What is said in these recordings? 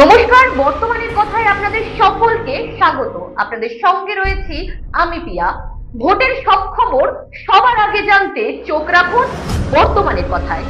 নমস্কার, বর্তমানের কথায় আপনাদের সকলকে স্বাগত। আপনাদের সঙ্গে রয়েছি আমি পিয়া। ভোটের সব খবর সবার আগে জানতে চোখ রাখুন বর্তমানের কথায়।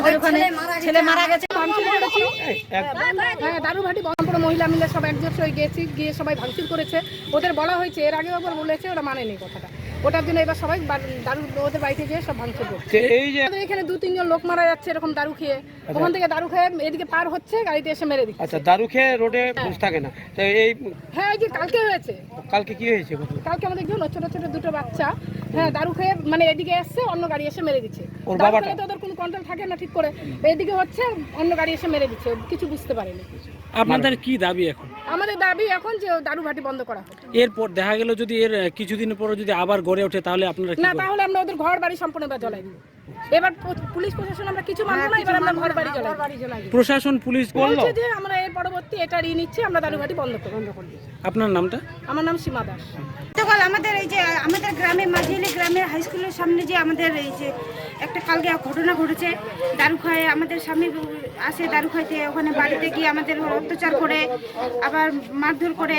আমাদের ওখানে ছেলে মারা গেছে। ভাঙচুর করেছি হ্যাঁ দারুভাটি বহরমপুর মহিলা মিলে সব একজোট হয়ে গেছি গিয়ে সবাই ভাঙচুর করেছে। ওদের বলা হয়েছে এর আগেও একবার বলেছে ওরা মানেনি কথাটা। ওটার জন্য এবার সবাই দারু ওদের বাড়িতে গিয়ে সব ভাঙচুর করছে। এই যে এখানে দু তিনজন লোক মারা যাচ্ছে এরকম দারু খেয়ে। ওখান থেকে দারু খেয়ে এদিকে পার হচ্ছে গাড়িতে এসে মেরে দিচ্ছে। আচ্ছা দারু খেয়ে রোডে বসে থাকে না। তো এই হ্যাঁ এই যে কালকে হয়েছে। কালকে কি হয়েছে কালকে আমাদের জন্য ছোট ছোট দুটো বাচ্চা। হ্যাঁ দারু খেয়ে মানে এদিকে এসছে অন্য গাড়ি এসে মেরে দিচ্ছে। ওর বাবাটা? তো ওদের কোনো কন্ট্রোল থাকে না ঠিক করে। এদিকে হচ্ছে অন্য গাড়ি এসে মেরে দিচ্ছে কিছু বুঝতে পারেনি। আপনাদের কি দাবি এখন? আমাদের দাবি এখন যে দারু ভাটি বন্ধ করা হোক। এরপর দেখা গেল যদি এর কিছুদিন পরে যদি আবার গড়ে ওঠে তাহলে আপনারা না তাহলে আমরা ওদের ঘর বাড়ি সম্পূর্ণ জ্বলাই দিব। এবার পুলিশ প্রশাসন আমরা কিছু মানবো না এবার আমরা ঘর বাড়ি জ্বলাই। প্রশাসন পুলিশ বলল? বলছে যে আমরা এর পরবর্তী এটা ঋণ নিচ্ছি আমরা দারু ভাটি বন্ধ করে বন্ধ করে আপনার নামটা? আমার নাম সীমা দাস। গতকাল আমাদের এই যে আমাদের গ্রামে মাঝিলি গ্রামের হাই স্কুলের সামনে যে আমাদের এই যে একটা কালকে ঘটনা ঘটেছে দারু খায় আমাদের সামনে আসে দারু খাইতে ওখানে বাড়িতে গিয়ে আমাদের অত্যাচার করে আবার মারধর করে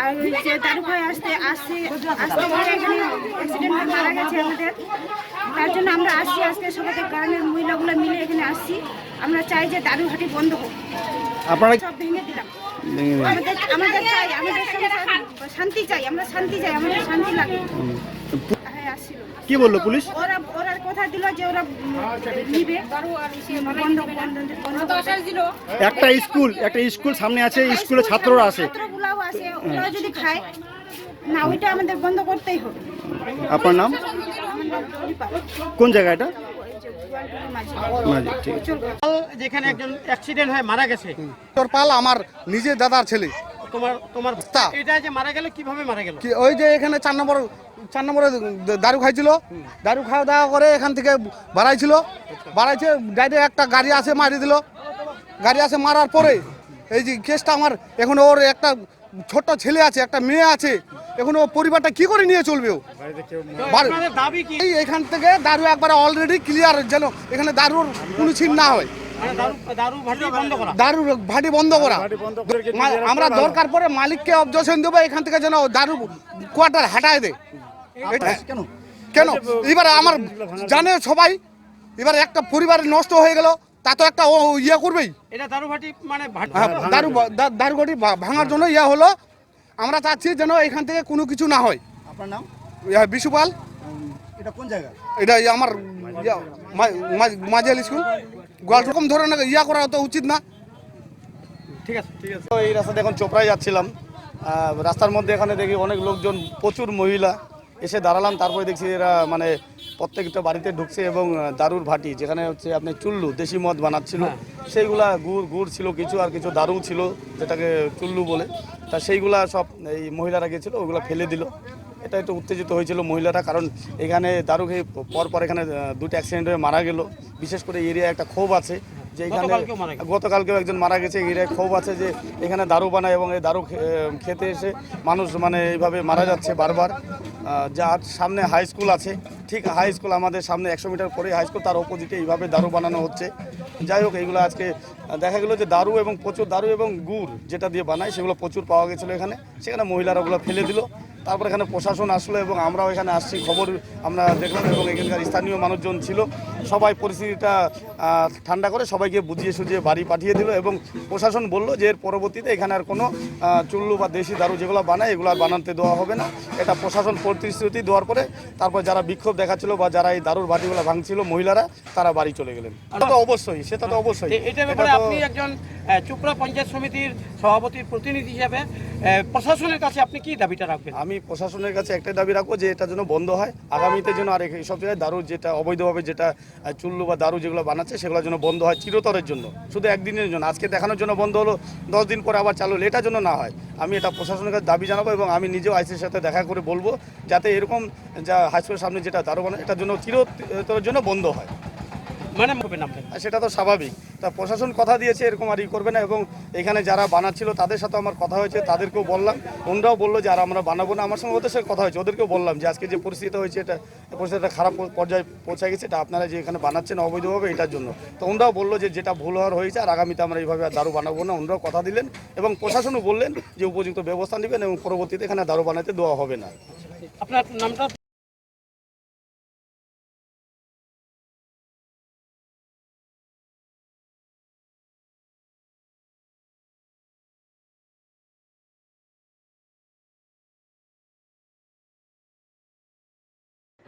আর যে দারু খায় আসতে আসতে আসতে এখানে অ্যাক্সিডেন্ট মারা গেছে আমাদের। তার জন্য আমরা আসছি আজকে সবাই গ্রামের মহিলাগুলো মিলে এখানে আসছি। আমরা চাই যে দারু হাটি বন্ধ হোক। আপনারা সব ভেঙে দিলাম। আমাদের আমাদের চাই আমাদের শান্তি চাই আমরা শান্তি চাই আমাদের শান্তি লাগে। হ্যাঁ কি বলল পুলিশ? ওরা ওরা কথা দিল যে ওরা উম, নিবে। বন্ধ বন্ধ বন্ধ দিল একটা স্কুল একটা স্কুল সামনে আছে স্কুলে ছাত্ররা ছাত্রগুলাও আছে ওরা যদি খায় না ওইটা আমাদের বন্ধ করতেই হবে। আপনার নাম? কোন জায়গা এটা? ওই যে গোয়ালটুলি মাঝি মাঝি, ঠিক আছে। যেখানে একজন অ্যাক্সিডেন্ট হয়ে মারা গেছে। তোর পাল আমার নিজের দাদার ছেলে। তোমার তোমার এটা যে মারা গেল কীভাবে মারা গেল? ওই যে এখানে চার নম্বর চার নম্বরে দারু খাইছিল। দারু খাওয়া দাওয়া করে এখান থেকে বাড়াইছিল। বাড়াইছে ডাইরেক্ট একটা গাড়ি আসে মারি দিল। গাড়ি আসে মারার পরে এই যে কেসটা আমার এখন ওর একটা ছোট ছেলে আছে একটা মেয়ে আছে। এখন ও পরিবারটা কি করে নিয়ে চলবে ও? দাবি এই এখান থেকে দারু একবার অলরেডি ক্লিয়ার যেন এখানে দারুর কোনো ছিন না হয়। মানে দারু ভাটি বন্ধ করা। আমরা দরকার পরে মালিককে অবজেকশন দেবো এখান থেকে যেন দারু কোয়ার্টার হাঁটায় দে এটা- কেন? কেন? এবার আমার জানে সবাই এবার একটা পরিবার নষ্ট হয়ে গেল তা তো একটা ও ইয়ে করবেই। এটা দারু ভাটি মানে হ্যাঁ, দারু দা- দারুগটি ভাঙার জন্য ইয়া হলো আমরা চাচ্ছি যেন এখান থেকে কোনো কিছু না হয়। আপনার নাম? বিশুপাল এটা কোন জায়গা? এটা আমার মাঝিয়াল স্কুল। গোয়াল রকম ধরনের ইয়া করা তো উচিত না। ঠিক আছে ঠিক আছে। তো এই রাস্তাতে এখন চোপড়ায় যাচ্ছিলাম। রাস্তার মধ্যে এখানে দেখি অনেক লোকজন প্রচুর মহিলা। এসে দাঁড়ালাম তারপরে দেখছি এরা মানে প্রত্যেকটা বাড়িতে ঢুকছে এবং দারুর ভাটি যেখানে হচ্ছে আপনি চুল্লু দেশি মদ বানাচ্ছিল। সেইগুলা গুড় গুড় ছিল কিছু আর কিছু দারু ছিল যেটাকে চুল্লু বলে। তা সেইগুলা সব এই মহিলারা গেছিল ওগুলো ফেলে দিল। এটা একটু উত্তেজিত হয়েছিল মহিলারা কারণ এখানে দারু খেয়ে পর পর এখানে দুটো অ্যাক্সিডেন্ট হয়ে মারা গেল। বিশেষ করে এরিয়া একটা ক্ষোভ আছে। যে এখানে গতকালকেও একজন মারা গেছে। এরিয়ায় ক্ষোভ আছে যে এখানে দারু বানায় এবং এই দারু খেতে এসে মানুষ মানে এইভাবে মারা যাচ্ছে বারবার। যার সামনে হাই স্কুল আছে। ঠিক হাই স্কুল আমাদের সামনে একশো মিটার পরে হাই স্কুল তার অপোজিটে এইভাবে দারু বানানো হচ্ছে। যাই হোক এইগুলো আজকে দেখা গেলো যে দারু এবং প্রচুর দারু এবং গুড় যেটা দিয়ে বানায় সেগুলো প্রচুর পাওয়া গেছিল এখানে। সেখানে মহিলারা ওগুলো ফেলে দিল। তারপর এখানে প্রশাসন আসলো এবং আমরাও এখানে আসছি। খবর আমরা দেখলাম এবং এখানকার স্থানীয় মানুষজন ছিল। সবাই পরিস্থিতিটা ঠান্ডা করে সবাইকে বুঝিয়ে সুঝিয়ে বাড়ি পাঠিয়ে দিল এবং প্রশাসন বলল যে এর পরবর্তীতে এখানে আর কোনো চুল্লু বা দেশি দারু যেগুলো বানায় এগুলো আর বানাতে দেওয়া হবে না। এটা প্রশাসন প্রতিশ্রুতি দেওয়ার পরে তারপর যারা বিক্ষোভ দেখাচ্ছিল বা যারা এই দারুর বাটিগুলো ভাঙছিল মহিলারা তারা বাড়ি চলে গেলেন। সেটা তো অবশ্যই সেটা তো অবশ্যই। ব্যাপারে আপনি একজন চুপড়া পঞ্চায়েত সমিতির সভাপতির প্রতিনিধি হিসাবে প্রশাসনের কাছে আপনি কি দাবিটা রাখবেন? আমি প্রশাসনের কাছে একটাই দাবি রাখব যে এটা যেন বন্ধ হয়। আগামীতে যেন আর এইসব জায়গায় দারুর যেটা অবৈধভাবে যেটা চুল্লু বা দারু যেগুলো বানাচ্ছে, সেগুলোর জন্য বন্ধ হয় চিরতরের জন্য। শুধু একদিনের জন্য। আজকে দেখানোর জন্য বন্ধ হলো, দশ দিন পরে আবার চালু এটার জন্য না হয়। আমি এটা প্রশাসনের কাছে দাবি জানাব এবং আমি নিজেও আইসির সাথে দেখা করে বলব, যাতে এরকম যা হাইস্কুলের সামনে যেটা দারু বানায়, এটার জন্য চিরতরের জন্য বন্ধ হয়। মানে সেটা তো স্বাভাবিক। তা প্রশাসন কথা দিয়েছে এরকম আর ই করবে না এবং এখানে যারা বানাচ্ছিল তাদের সাথে আমার কথা হয়েছে তাদেরকেও বললাম। ওনরাও বলল যে আর আমরা বানাবো না। আমার সঙ্গে ওদের সাথে কথা হয়েছে ওদেরকেও বললাম যে আজকে যে পরিস্থিতি হয়েছে এটা পরিস্থিতিটা খারাপ পর্যায়ে পৌঁছে গেছে। এটা আপনারা যে এখানে বানাচ্ছেন অবৈধভাবে এটার জন্য। তো ওনরাও বলল যে যেটা ভুল হওয়ার হয়েছে আর আগামীতে আমরা এইভাবে আর দারু বানাবো না। ওনরাও কথা দিলেন এবং প্রশাসনও বললেন যে উপযুক্ত ব্যবস্থা নেবেন এবং পরবর্তীতে এখানে দারু বানাতে দেওয়া হবে না। আপনার নামটা?